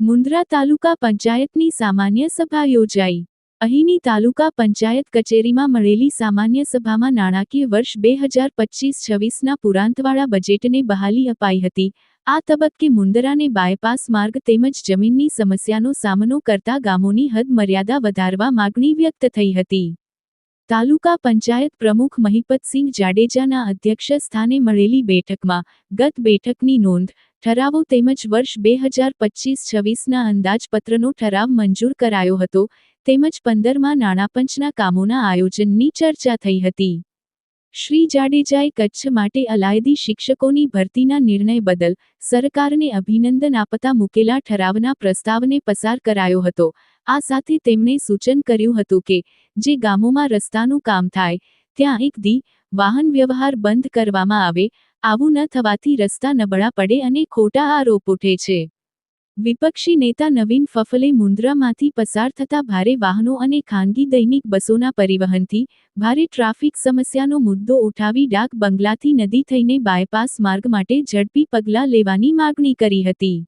મુન્દ્રા તાલુકા પંચાયતની સામાન્ય સભા યોજાઈ. અહીંની તાલુકા પંચાયત કચેરીમાં મળેલી સામાન્ય સભામાં નાણાકીય વર્ષ બે હજાર પચીસ છવ્વીસના પુરાંતવાળા બજેટને બહાલી અપાઈ હતી. આ તબક્કે મુંદરાને બાયપાસ માર્ગ તેમજ જમીનની સમસ્યાનો સામનો કરતા ગામોની હદ મર્યાદા વધારવા માગણી વ્યક્ત થઈ હતી. તાલુકા પંચાયત પ્રમુખ મહિપતસિંહ જાડેજાના અધ્યક્ષ સ્થાને મળેલી બેઠકમાં ગત બેઠકની નોંધ, ઠરાવો તેમજ વર્ષ બે હજાર પચીસ છવ્વીસના અંદાજપત્રનો ઠરાવ મંજૂર કરાયો હતો, તેમજ પંદરમાં નાણાપંચના કામોના આયોજનની ચર્ચા થઈ હતી. શ્રી જાડેજાએ કચ્છ માટે અલાયદી શિક્ષકોની ભરતીના નિર્ણય બદલ સરકારને અભિનંદન આપતા મૂકેલા ઠરાવના પ્રસ્તાવને પસાર કરાયો હતો આ સાથે તેમણે સૂચન કર્યું હતું કે, જે ગામોમાં રસ્તાનું કામ થાય, ત્યાં એક દી વાહન વ્યવહાર બંધ કરવામાં આવે, આવું ન થવાથી રસ્તા નબળા પડે અને ખોટા આરોપ ઉઠે છે. વિપક્ષી નેતા નવીન ફફલે મુન્દ્રામાંથી પસાર થતા ભારે વાહનો અને ખાનગી દૈનિક બસોના પરિવહનથી ભારે ટ્રાફિક સમસ્યાનો મુદ્દો ઉઠાવી ડાક બંગલાથી નદી થઈને બાયપાસ માર્ગ માટે ઝડપી પગલાં લેવાની માગણી કરી હતી.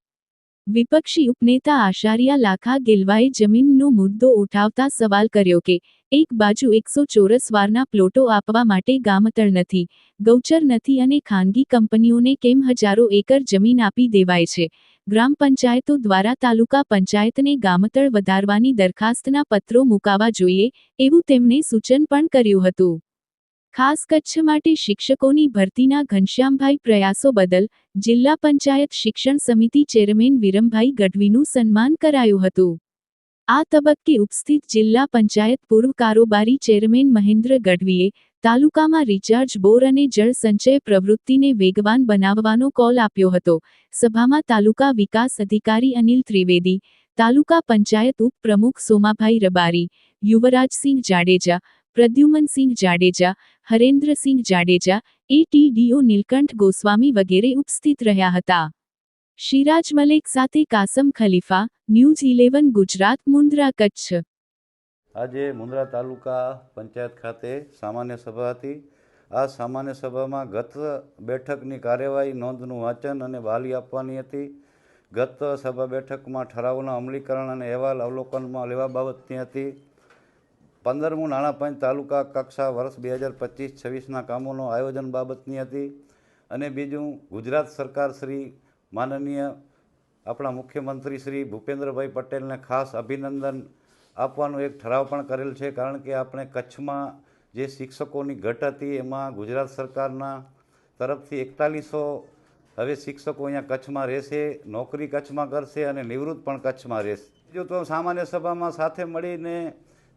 વિપક્ષી ઉપનેતા આશારિયા લાખા ગિલવાએ જમીનનો મુદ્દો ઉઠાવતા સવાલ કર્યો કે, એક બાજુ એકસો ચોરસ વારના પ્લોટો આપવા માટે ગામતળ નથી, ગૌચર નથી અને ખાનગી કંપનીઓને કેમ હજારો એકર જમીન આપી દેવાય છે? ગ્રામ પંચાયતો દ્વારા તાલુકા પંચાયતને ગામતળ વધારવાની દરખાસ્તના પત્રો મુકાવા જોઈએ, એવું તેમણે સૂચન પણ કર્યું હતું. ખાસ કચ્છ માટે શિક્ષકોની ભરતીના ઘનશ્યામભાઈ પ્રયાસો બદલ જિલ્લા પંચાયત શિક્ષણ સમિતિ ચેરમેન વિરમભાઈ ગઢવીનું સન્માન કરાયું હતું. આ તબક્કે ઉપસ્થિત જિલ્લા પંચાયત પૂર્વ કારોબારી ચેરમેન મહેન્દ્ર ગઢવીએ તાલુકામાં રિચાર્જ બોર અને જળ સંચય પ્રવૃત્તિને વેગવાન બનાવવાનો કોલ આપ્યો હતો. સભામાં તાલુકા વિકાસ અધિકારી અનિલ ત્રિવેદી, તાલુકા પંચાયત ઉપપ્રમુખ સોમાભાઈ રબારી, યુવરાજસિંહ જાડેજા, પ્રદ્યુમનસિંહ જાડેજા હરેન્દ્રસિંહ જાડેજા એટીડીઓ નીલકંઠ ગોસ્વામી વગેરે ઉપસ્થિત રહ્યા હતા. શિરાજ મલેક સાથે કાસમ ખલીફા, ન્યૂઝ ઇલેવન ગુજરાત, મુન્દ્રા કચ્છ. આજે મુન્દ્રા તાલુકા પંચાયત ખાતે સામાન્ય સભા હતી. આ સામાન્ય સભામાં ગત બેઠકની કાર્યવાહી, નોંધનું વાંચન અને બહાલી આપવાની હતી. ગત સભા બેઠકમાં ઠરાવોના અમલીકરણ અને અહેવાલ અવલોકનમાં લેવા બાબતની હતી. પંદરમું નાણાપંચ તાલુકા કક્ષા વર્ષ બે હજાર પચીસ છવ્વીસના કામોનું આયોજન બાબતની હતી અને બીજું ગુજરાત સરકાર શ્રી માનનીય આપણા મુખ્યમંત્રી શ્રી ભૂપેન્દ્રભાઈ પટેલને ખાસ અભિનંદન આપવાનો એક ઠરાવ પણ કરેલ છે, કારણ કે આપણે કચ્છમાં જે શિક્ષકોની ઘટ હતી એમાં ગુજરાત સરકારના તરફથી એકતાલીસો હવે શિક્ષકો અહીંયા કચ્છમાં રહેશે, નોકરી કચ્છમાં કરશે અને નિવૃત્ત પણ કચ્છમાં રહેશે. બીજું તો સામાન્ય સભામાં સાથે મળીને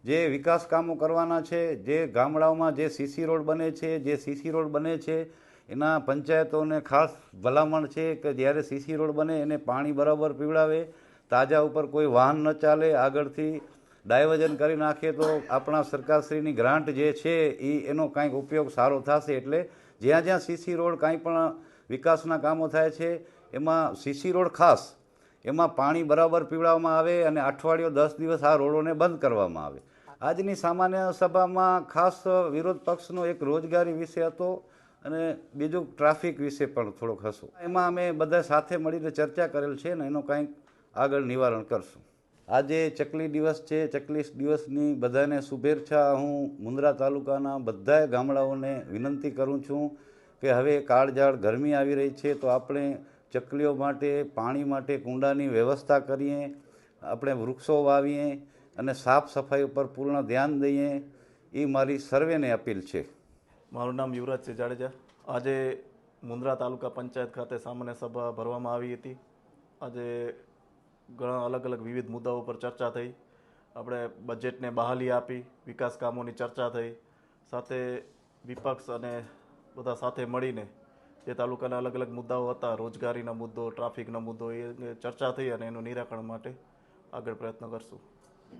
જે વિકાસ કામો કરવાના છે, જે ગામડાઓમાં જે સીસી રોડ બને છે, જે સીસી રોડ બને છે, એના પંચાયતોને ખાસ ભલામણ છે કે જ્યારે સીસી રોડ બને એને પાણી બરાબર પીવડાવે, તાજા ઉપર કોઈ વાહન ન ચાલે, આગળથી ડાયવર્જન કરી નાખીએ તો આપણા સરકારશ્રીની ગ્રાન્ટ જે છે એ એનો કાંઈક ઉપયોગ સારો થશે. એટલે જ્યાં જ્યાં સીસી રોડ કાંઈ પણ વિકાસના કામો થાય છે, એમાં સીસી રોડ ખાસ એમાં પાણી બરાબર પીવડાવવામાં આવે અને અઠવાડિયો દસ દિવસ આ રોડોને બંધ કરવામાં આવે. આજની સામાન્ય સભામાં ખાસ વિરોધ પક્ષનો એક રોજગારી વિષય હતો અને બીજું ટ્રાફિક વિશે પણ થોડોક હશું. એમાં અમે બધા સાથે મળીને ચર્ચા કરેલ છે ને એનું કાંઈક આગળ નિવારણ કરશું. આજે ચકલી દિવસ છે, ચકલી દિવસની બધાને શુભેચ્છા. હું મુન્દ્રા તાલુકાના બધાય ગામડાઓને વિનંતી કરું છું કે હવે કાળઝાળ ગરમી આવી રહી છે તો આપણે ચકલીઓ માટે, પાણી માટે કુંડાની વ્યવસ્થા કરીએ, આપણે વૃક્ષો વાવીએ અને સાફ સફાઈ ઉપર પૂર્ણ ધ્યાન દઈએ, એ મારી સર્વેને અપીલ છે. મારું નામ યુવરાજસિંહ જાડેજા. આજે મુન્દ્રા તાલુકા પંચાયત ખાતે સામાન્ય સભા ભરવામાં આવી હતી. આજે ઘણા અલગ અલગ વિવિધ મુદ્દાઓ પર ચર્ચા થઈ. આપણે બજેટને બહાલી આપી, વિકાસ કામોની ચર્ચા થઈ. સાથે વિપક્ષ અને બધા સાથે મળીને જે તાલુકાના અલગ અલગ મુદ્દાઓ હતા, રોજગારીના મુદ્દો, ટ્રાફિકના મુદ્દો, એ ચર્ચા થઈ અને એનું નિરાકરણ માટે આગળ પ્રયત્ન કરશું.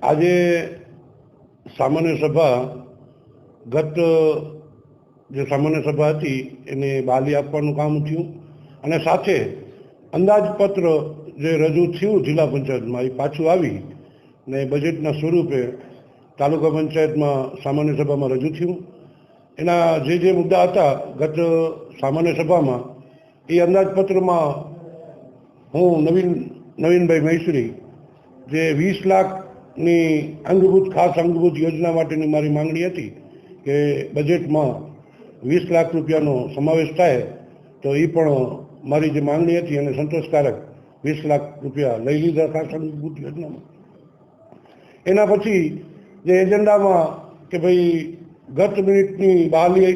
આજે સામાન્ય સભા ગત, જે સામાન્ય સભા હતી, એને બાલી આપવાનું કામ થયું અને સાથે અંદાજપત્ર જે રજૂ થયું જિલ્લા પંચાયતમાં, એ પાછું આવી ને બજેટના સ્વરૂપે તાલુકા પંચાયતમાં સામાન્ય સભામાં રજૂ થયું. એના જે જે મુદ્દા હતા ગત સામાન્ય સભામાં, એ અંદાજપત્રમાં હું નવીન, નવીનભાઈ મૈસુરી, જે વીસ લાખની અંગભૂત, ખાસ અંગભૂત યોજના માટેની મારી માંગણી હતી કે બજેટમાં વીસ લાખ રૂપિયાનો સમાવેશ થાય, તો એ પણ મારી જે માંગણી હતી એને સંતોષકારક વીસ લાખ રૂપિયા લઈ લીધા ખાસ અંગભૂત યોજનામાં. એના પછી જે એજન્ડામાં કે ભાઈ ગત મિનિટની બહાલી,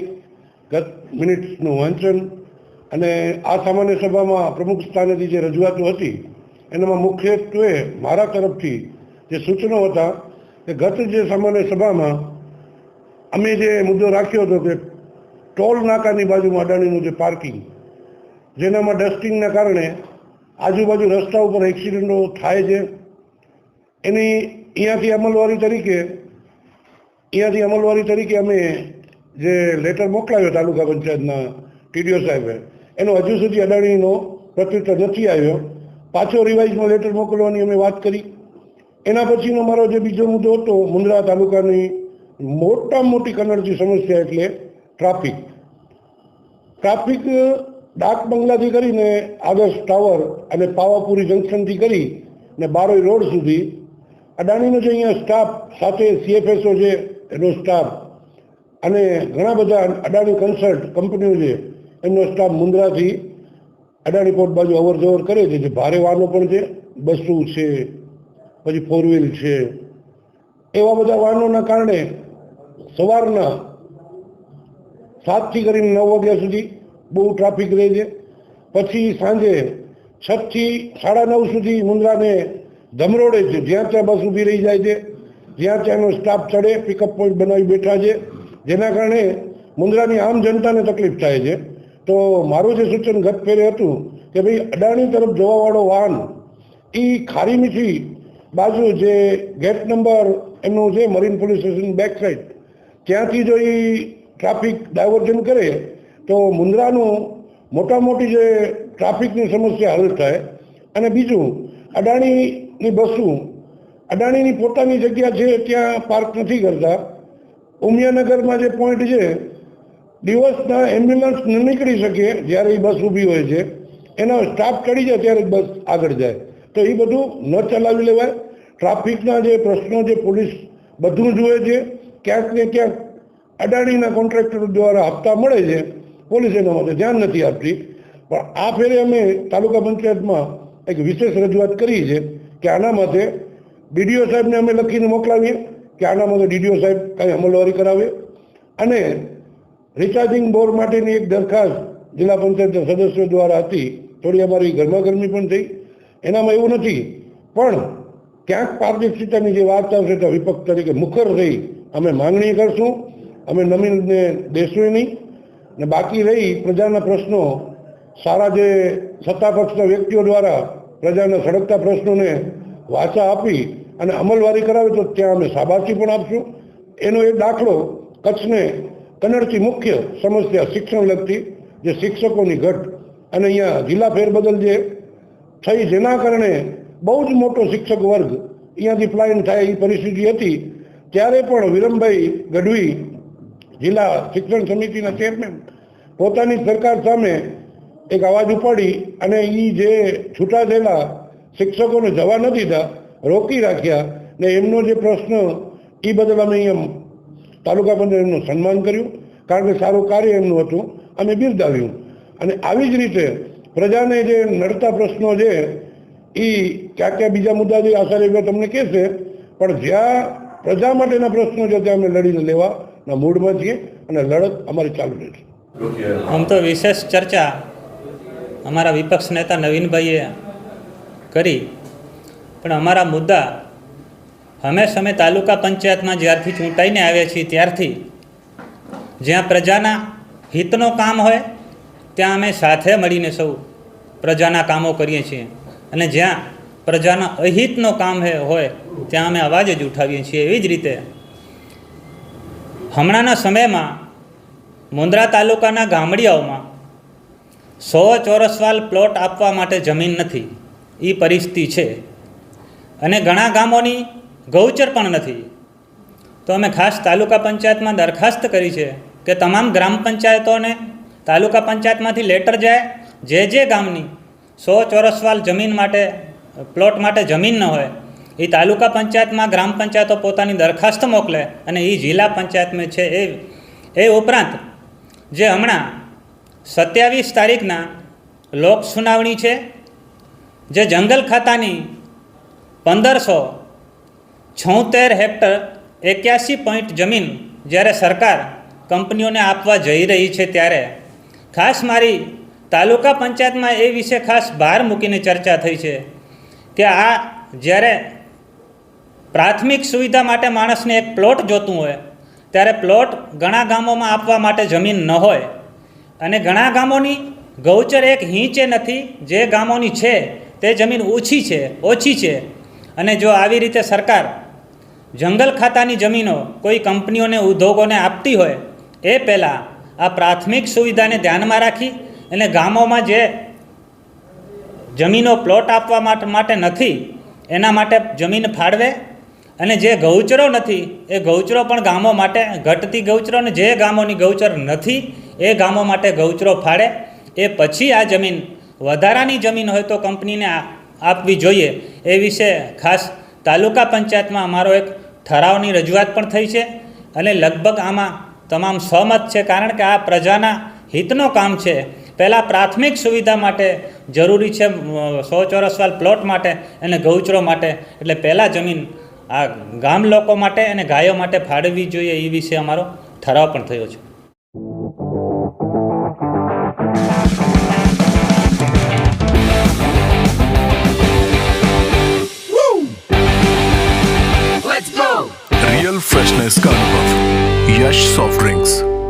ગત મિનિટનું વાંચન અને આ સામાન્ય સભામાં પ્રમુખ સ્થાનેથી જે રજૂઆતો હતી, એનામાં મુખ્યત્વે મારા તરફથી જે સૂચનો હતા કે ગત જે સામાન્ય સભામાં અમે જે મુદ્દો રાખ્યો હતો કે ટોલ નાકાની બાજુમાં અડાણીનું જે પાર્કિંગ, જેનામાં ડસ્ટિંગના કારણે આજુબાજુ રસ્તા ઉપર એક્સિડન્ટો થાય છે, એની અહીંયાથી અમલવારી તરીકે અહીંયાથી અમલવારી તરીકે અમે જે લેટર મોકલાવ્યો તાલુકા પંચાયતના ટીડીઓ સાહેબે, એનો હજુ સુધી અદાણીનો પ્રત્યુત્તર નથી આવ્યો. પાછો રિવાઇઝમાં લેટર મોકલવાની અમે વાત કરી. એના પછીનો મારો જે બીજો મુદ્દો હતો મુંદ્રા તાલુકાની મોટામાં મોટી કન્નડતી સમસ્યા એટલે ટ્રાફિક ટ્રાફિક ડાક બંગલાથી કરીને આદર્શ ટાવર અને પાવાપુરી જંકશનથી કરી ને બારોઈ રોડ સુધી અદાણીનો જે અહીંયા સ્ટાફ સાથે સીએફએસઓ છે એનો સ્ટાફ અને ઘણા બધા અદાણી કન્સલ્ટ કંપનીઓ છે, એમનો સ્ટાફ મુંદ્રાથી અદાણી પોર્ટ બાજુ અવર જવર કરે છે, જે ભારે વાહનો પણ છે, બસો છે, પછી ફોર વ્હીલ છે. એવા બધા વાહનોના કારણે સવારના સાતથી કરીને નવ વાગ્યા સુધી બહુ ટ્રાફિક રહે છે. પછી સાંજે છથી સાડા નવ સુધી મુંદ્રાને ધમરોડે છે, જ્યાં ત્યાં બસ ઊભી રહી જાય છે. જ્યાં ત્યાંનો સ્ટાફ ચડે પિકઅપ પોઈન્ટ બનાવી બેઠા છે. જેના કારણે મુંદ્રાની આમ જનતાને તકલીફ થાય છે. તો મારું જે સૂચન ગત ફેરે હતું કે ભાઈ અડાણી તરફ જવાવાળો વાહન એ ખારી મીઠી બાજુ જે ગેટ નંબર એમનું છે marine police station back side ત્યાંથી જો એ ટ્રાફિક ડાયવર્ઝન કરે, તો મુંદ્રાનું મોટા મોટી જે ટ્રાફિકની સમસ્યા હલ થાય. અને બીજું અડાણીની બસો અડાણીની પોતાની જગ્યા છે, ત્યાં પાર્ક નથી કરતા. ઉમિયાનગરમાં જે પોઈન્ટ છે, દિવસના એમ્બ્યુલન્સ ન નીકળી શકે જ્યારે એ બસ ઊભી હોય છે. એનો સ્ટાફ ચડી જાય ત્યારે બસ આગળ જાય. તો એ બધું ન ચલાવી લેવાય. ટ્રાફિકના જે પ્રશ્નો જે પોલીસ બધું જુએ છે. ક્યાંક ને ક્યાંક અડાણીના કોન્ટ્રાક્ટર દ્વારા હપ્તા મળે છે. પોલીસ એના માટે ધ્યાન નથી આપતી. પણ આ ફેરે અમે તાલુકા પંચાયતમાં એક વિશેષ રજૂઆત કરી છે કે આના માટે ડીડીઓ સાહેબને અમે લખીને મોકલાવીએ કે આના માટે ડીડીઓ સાહેબ કાંઈ અમલવારી કરાવે. અને રિચાર્જિંગ બોર માટેની એક દરખાસ્ત જિલ્લા પંચાયતના સદસ્યો દ્વારા હતી. થોડી અમારી ગરમાગરમી પણ થઈ. એનામાં એવું નથી, પણ ક્યાંક પારદર્શિતાની જે વાત આવશે તો વિપક્ષ તરીકે મુખર રહી અમે માંગણી કરશું. અમે નમીનને દેશું નહીં. ને બાકી રહી પ્રજાના પ્રશ્નો, સારા જે સત્તાપક્ષના વ્યક્તિઓ દ્વારા પ્રજાના સળગતા પ્રશ્નોને વાચા આપી અને અમલવારી કરાવે તો ત્યાં અમે શાબાશી પણ આપશું. એનો એ દાખલો કચ્છને કન્નડથી મુખ્ય સમસ્યા શિક્ષણ લગતી જે શિક્ષકોની ઘટ અને અહીંયા જિલ્લા ફેરબદલ જે થઈ જેના કારણે બહુ જ મોટો શિક્ષક વર્ગ અહીંયાથી પ્લાયન થાય એ પરિસ્થિતિ હતી. ત્યારે પણ વિરમભાઈ ગઢવી જિલ્લા શિક્ષણ સમિતિના ચેરમેન પોતાની સરકાર સામે એક અવાજ ઉપાડી અને એ જે છૂટા થયેલા શિક્ષકોને જવા ન દીધા રોકી રાખ્યા ને એમનો જે પ્રશ્ન એ બદલ અમે અહીંયા તાલુકા પંચાયત એમનું સન્માન કર્યું, કારણ કે સારું કાર્ય એમનું હતું, અમે બિરદાવ્યું. અને આવી જ રીતે પ્રજાને જે નડતા પ્રશ્નો છે એ ક્યાં ક્યાં બીજા મુદ્દા જે આચાર્ય તમને કહેશે પણ જ્યાં પ્રજા માટેના પ્રશ્નો છે, ત્યાં અમે લડીને લેવાના મૂડમાં છીએ અને લડત અમારી ચાલુ રહેશે આમ તો વિશેષ ચર્ચા અમારા વિપક્ષ નેતા નવીનભાઈએ કરી. પણ અમારા મુદ્દા હંમેશ અમે તાલુકા પંચાયતમાં જ્યારથી ચૂંટાઈને આવ્યા છીએ ત્યારથી, જ્યાં પ્રજાના હિતનો કામ હોય, ત્યાં અમે સાથે મળીને સૌ પ્રજાના કામો કરીએ છીએ. અને જ્યાં પ્રજાના અહિતનો કામ હોય, ત્યાં અમે અવાજ જ ઉઠાવીએ છીએ. એવી જ રીતે હમણાંના સમયમાં મુંદ્રા તાલુકાના ગામડિયાઓમાં સો ચોરસવાલ પ્લોટ આપવા માટે જમીન નથી. એ પરિસ્થિતિ છે. અને ઘણા ગામોની ગૌચર પણ નથી. તો અમે ખાસ તાલુકા પંચાયતમાં દરખાસ્ત કરી છે કે તમામ ગ્રામ પંચાયતોને તાલુકા પંચાયતમાંથી લેટર જાય, જે જે ગામની સો ચોરસવાલ જમીન માટે, પ્લોટ માટે જમીન ન હોય, એ તાલુકા પંચાયતમાં ગ્રામ પંચાયતો પોતાની દરખાસ્ત મોકલે અને એ જિલ્લા પંચાયતમાં છે એ એ ઉપરાંત જે હમણાં સત્યાવીસ તારીખના લોક સુનાવણી છે, જે જંગલ ખાતાની પંદરસો છોતેર હેક્ટર એક્યાસી પોઈન્ટ જમીન જ્યારે સરકાર કંપનીઓને આપવા જઈ રહી છે ત્યારે ખાસ મારી તાલુકા પંચાયતમાં એ વિશે ખાસ ભાર મૂકીને ચર્ચા થઈ છે કે આ જ્યારે પ્રાથમિક સુવિધા માટે માણસને એક પ્લોટ જોતું હોય, ત્યારે પ્લોટ ઘણા ગામોમાં આપવા માટે જમીન ન હોય અને ઘણા ગામોની ગૌચર એક હિંચે નથી, જે ગામોની છે તે જમીન ઓછી છે ઓછી છે. અને જો આવી રીતે સરકાર જંગલ ખાતાની જમીનો કોઈ કંપનીઓને, ઉદ્યોગોને આપતી હોય, એ પહેલાં આ પ્રાથમિક સુવિધાને ધ્યાનમાં રાખી અને ગામોમાં જે જમીનો પ્લોટ આપવા માટે નથી, એના માટે જમીન ફાળવે અને જે ગૌચરો નથી, એ ગૌચરો પણ ગામો માટે ઘટતી ગૌચરો અને જે ગામોની ગૌચર નથી, એ ગામો માટે ગૌચરો ફાળે. એ પછી આ જમીન, વધારાની જમીન હોય તો કંપનીને આપવી જોઈએ. એ વિશે ખાસ તાલુકા પંચાયતમાં અમારો એક ઠરાવની રજૂઆત પણ થઈ છે અને લગભગ આમાં તમામ સહમત છે કારણ કે આ પ્રજાના હિતનો કામ છે. પહેલાં પ્રાથમિક સુવિધા માટે જરૂરી છે સો ચોરસવાલ પ્લોટ માટે અને ગૌચરો માટે. એટલે પહેલાં જમીન આ ગામ લોકો માટે અને ગાયો માટે ફાળવવી જોઈએ એ વિશે અમારો ઠરાવ પણ થયો છે. Johannes Yash Soft Drinks.